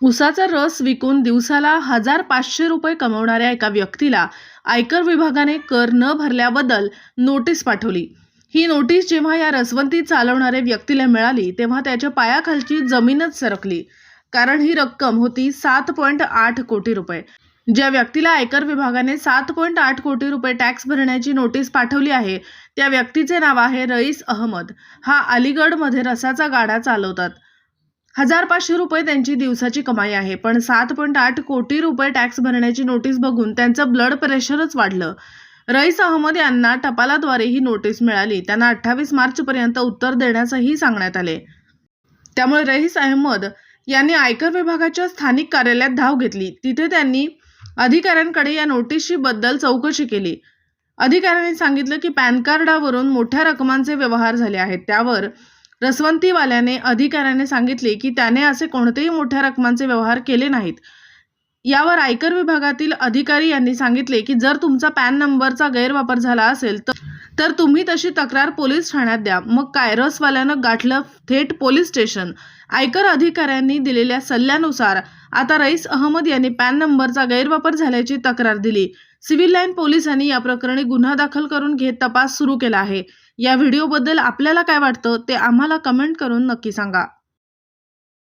उसाचा रस विकून दिवसाला हजार पाचशे रुपये कमवणाऱ्या एका व्यक्तीला आयकर विभागाने कर न भरल्याबद्दल नोटीस पाठवली. ही नोटीस जेव्हा या रसवंती चालवणाऱ्या व्यक्तीला मिळाली तेव्हा त्याच्या पायाखालची जमीनच सरकली. कारण ही रक्कम होती सात पॉईंट आठ कोटी रुपये. ज्या व्यक्तीला आयकर विभागाने सात पॉईंट आठ कोटी रुपये टॅक्स भरण्याची नोटीस पाठवली आहे त्या व्यक्तीचे नाव आहे रईस अहमद. हा अलीगडमध्ये रसाचा गाडा चालवतात. हजार पाचशे रुपये त्यांची दिवसाची कमाई आहे पण सात पॉईंट आठ कोटी रुपये टॅक्स भरण्याची नोटीस बघून त्यांचं ब्लड प्रेशरच वाढलं. रईस अहमद यांना टपालाद्वारे ही नोटीस मिळाली. त्यांना अठ्ठावीस मार्चपर्यंत उत्तर देण्यासही सांगण्यात आले. त्यामुळे रईस अहमद यांनी आयकर विभागाच्या स्थानिक कार्यालयात धाव घेतली. तिथे त्यांनी अधिकाऱ्यांकडे या नोटीसची बद्दल चौकशी केली. अधिकाऱ्यांनी सांगितलं की पॅन कार्डावरून मोठ्या रकमांचे व्यवहार झाले आहेत. त्यावर रसवंतीवाल्याने अधिकाऱ्याने सांगितले की त्याने असे कोणतेही मोठ्या रकमांचे व्यवहार केले नाहीत. यावर आयकर विभागातील अधिकारी यांनी सांगितले की जर तुमचा पॅन नंबरचा गैरवापर झाला असेल तर तर तुम्ही तशी तक्रार पोलीस ठाण्यात द्या. मग काय? रसवाल्यानं गाठलं थेट पोलीस स्टेशन. आयकर अधिकाऱ्यांनी दिलेल्या सल्ल्यानुसार आता रईस अहमद यांनी पॅन नंबरचा गैरवापर झाल्याची तक्रार दिली. सिव्हिल लाईन पोलिसांनी या प्रकरणी गुन्हा दाखल करून घेत तपास सुरू केला आहे. या व्हिडिओबद्दल आपल्याला काय वाटतं ते आम्हाला कमेंट करून नक्की सांगा.